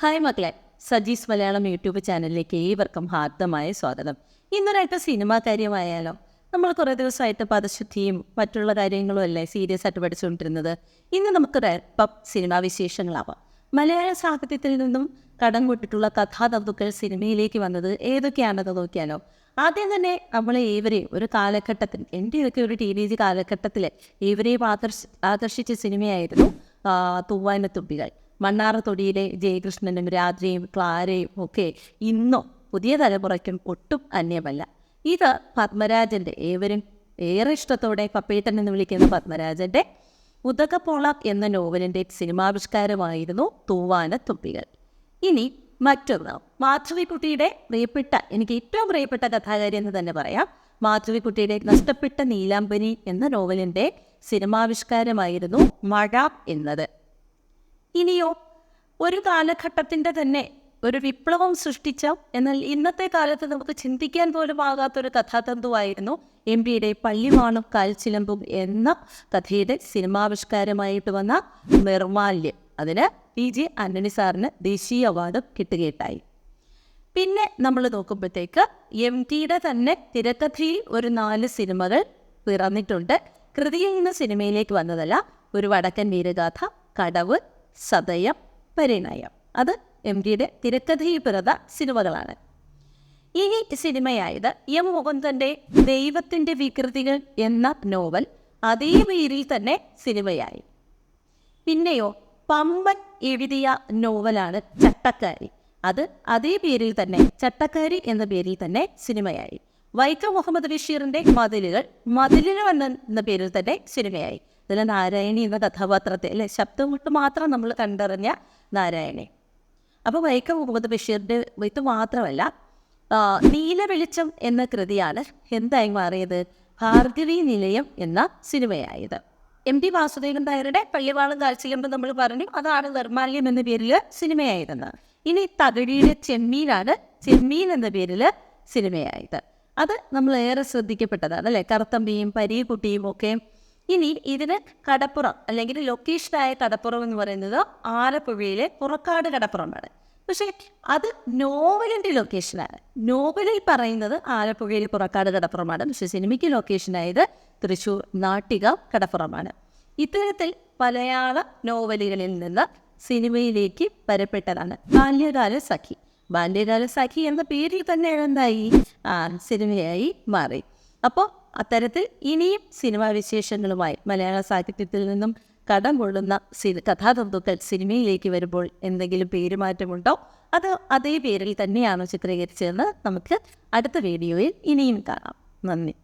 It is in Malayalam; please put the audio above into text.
ഹായ് മക്കളെ. സജീസ് മലയാളം യൂട്യൂബ് ചാനലിലേക്ക് ഏവർക്കും ഹാർദമായ സ്വാഗതം. ഇന്നൊരായിട്ട് സിനിമാ കാര്യമായാലോ? നമ്മൾ കുറേ ദിവസമായിട്ട് പദശുദ്ധിയും മറ്റുള്ള കാര്യങ്ങളും അല്ലേ സീരിയസ് ആയിട്ട് പഠിച്ചുകൊണ്ടിരുന്നത്. ഇന്ന് നമുക്ക് ഇപ്പം സിനിമാ വിശേഷങ്ങളാവാം. മലയാള സാഹിത്യത്തിൽ നിന്നും കടം കൊട്ടിട്ടുള്ള കഥാതന്തുക്കൾ സിനിമയിലേക്ക് വന്നത് ഏതൊക്കെയാണെന്ന് നോക്കിയാലോ? ആദ്യം തന്നെ നമ്മളെ ഏവരെയും ഒരു കാലഘട്ടത്തിൽ എന്റെ ഇതൊക്കെ ഒരു ടീനേജ് കാലഘട്ടത്തിൽ ഏവരെയും ആകർഷി ആകർഷിച്ച സിനിമയായിരുന്നു തൂവാനത്തുമ്പികൾ മണ്ണാറത്തൊടിയിലെ ജയകൃഷ്ണനും രാധയും ക്ലാരയും ഒക്കെ ഇന്നും പുതിയ തലമുറയ്ക്കും ഒട്ടും അന്യമല്ല. ഇത് പത്മരാജന്റെ ഏവരും ഏറെ ഇഷ്ടത്തോടെ പപ്പേട്ടൻ എന്ന് വിളിക്കുന്ന പത്മരാജന്റെ ഉദകപോള എന്ന നോവലിന്റെ സിനിമാവിഷ്കാരമായിരുന്നു തൂവാന തുമ്പികൾ. ഇനി മറ്റൊന്ന്. മാധവിക്കുട്ടിയുടെ പ്രിയപ്പെട്ട എനിക്ക് ഏറ്റവും പ്രിയപ്പെട്ട കഥാകാരി എന്ന് തന്നെ പറയാം. മാധവിക്കുട്ടിയുടെ നഷ്ടപ്പെട്ട നീലാംബനി എന്ന നോവലിന്റെ സിനിമാവിഷ്കാരമായിരുന്നു മഴ എന്നത്. ഇനിയോ ഒരു കാലഘട്ടത്തിന്റെ തന്നെ ഒരു വിപ്ലവം സൃഷ്ടിച്ച എന്നാൽ ഇന്നത്തെ കാലത്ത് നമുക്ക് ചിന്തിക്കാൻ പോലും ആകാത്തൊരു കഥാതന്തുവായിരുന്നു എം പിയുടെ പള്ളിവാണും കാൽച്ചിലമ്പും എന്ന കഥയുടെ സിനിമാവിഷ്കാരമായിട്ട് വന്ന നിർമാല്യം അതിന് പി ജി ആന്റണി സാറിന് ദേശീയ അവാർഡ് കിട്ടുകയുണ്ടായി. പിന്നെ നമ്മൾ നോക്കുമ്പോഴത്തേക്ക് എം ടിയുടെ തന്നെ തിരക്കഥയിൽ ഒരു നാല് സിനിമകൾ പിറന്നിട്ടുണ്ട്. കൃതിയിൽ നിന്ന് സിനിമയിലേക്ക് വന്നതല്ല ഒരു വടക്കൻ വീരഗാഥ കടവ് സതയം പരിണയം. അത് എം ടിയുടെ തിരക്കഥയിൽ പിറന്ന സിനിമകളാണ്. ഈ സിനിമയായത് എം മുകുന്ദന്റെ ദൈവത്തിന്റെ വികൃതികൾ എന്ന നോവൽ അതേ പേരിൽ തന്നെ സിനിമയായി. പിന്നെയോ പമ്പൻ എഴുതിയ നോവലാണ് ചട്ടക്കാരി. അത് അതേ പേരിൽ തന്നെ ചട്ടക്കാരി എന്ന പേരിൽ തന്നെ സിനിമയായി. വൈക്കം മുഹമ്മദ് ബഷീറിന്റെ മതിലുകൾ വന്ന എന്ന പേരിൽ തന്നെ സിനിമയായി. ഇതിൽ നാരായണി എന്ന കഥാപാത്രത്തെ അല്ലെ ശബ്ദം കൊണ്ട് മാത്രം നമ്മൾ കണ്ടറിഞ്ഞ നാരായണി. അപ്പോൾ വൈക്കം മുഹമ്മദ് ബഷീറിന്റെ ഇത് മാത്രമല്ല നീല വെളിച്ചം എന്ന കൃതിയാണ് എന്തായി മാറിയത്? ഭാർഗവി നിലയം എന്ന സിനിമയായത്. എം ടി വാസുദേവൻ നായരുടെ പള്ളിവാളം കാഴ്ചയുമ്പോൾ നമ്മൾ പറഞ്ഞു അതാണ് നിർമാല്യം എന്ന പേരിൽ സിനിമയായിരുന്നത്. ഇനി തകഴിയുടെ ചെമ്മീനാണ് ചെമ്മീൻ എന്ന പേരിൽ സിനിമയായത്. അത് നമ്മൾ ഏറെ ശ്രദ്ധിക്കപ്പെട്ടതാണ് അല്ലേ കറുത്തമ്പിയും പരീക്കുട്ടിയും ഒക്കെ. ഇനി ഇതിന് കടപ്പുറം അല്ലെങ്കിൽ ലൊക്കേഷനായ കടപ്പുറം എന്ന് പറയുന്നത് ആലപ്പുഴയിലെ പുറക്കാട് കടപ്പുറമാണ്. പക്ഷേ അത് നോവലിന്റെ ലൊക്കേഷനാണ് നോവലിൽ പറയുന്നത് ആലപ്പുഴയിലെ പുറക്കാട് കടപ്പുറമാണ്. പക്ഷേ സിനിമയ്ക്ക് ലൊക്കേഷനായത് തൃശ്ശൂർ നാട്ടിക കടപ്പുറമാണ്. ഇത്തരത്തിൽ മലയാള നോവലുകളിൽ നിന്ന് സിനിമയിലേക്ക് വരപ്പെട്ടതാണ് ബാല്യകാല സഖി. ബാല്യകാല സഖി എന്ന പേരിൽ തന്നെ എന്തായി? ആ സിനിമയായി മാറി. അപ്പോൾ അത്തരത്തിൽ ഇനിയും സിനിമാ വിശേഷങ്ങളുമായി മലയാള സാഹിത്യത്തിൽ നിന്നും കടം കൊള്ളുന്ന കഥാതന്തുക്കൾ സിനിമയിലേക്ക് വരുമ്പോൾ എന്തെങ്കിലും പേരുമാറ്റമുണ്ടോ? അത് അതേ പേരിൽ തന്നെയാണോ ചിത്രീകരിച്ചതെന്ന് നമുക്ക് അടുത്ത വീഡിയോയിൽ ഇനിയും കാണാം. നന്ദി.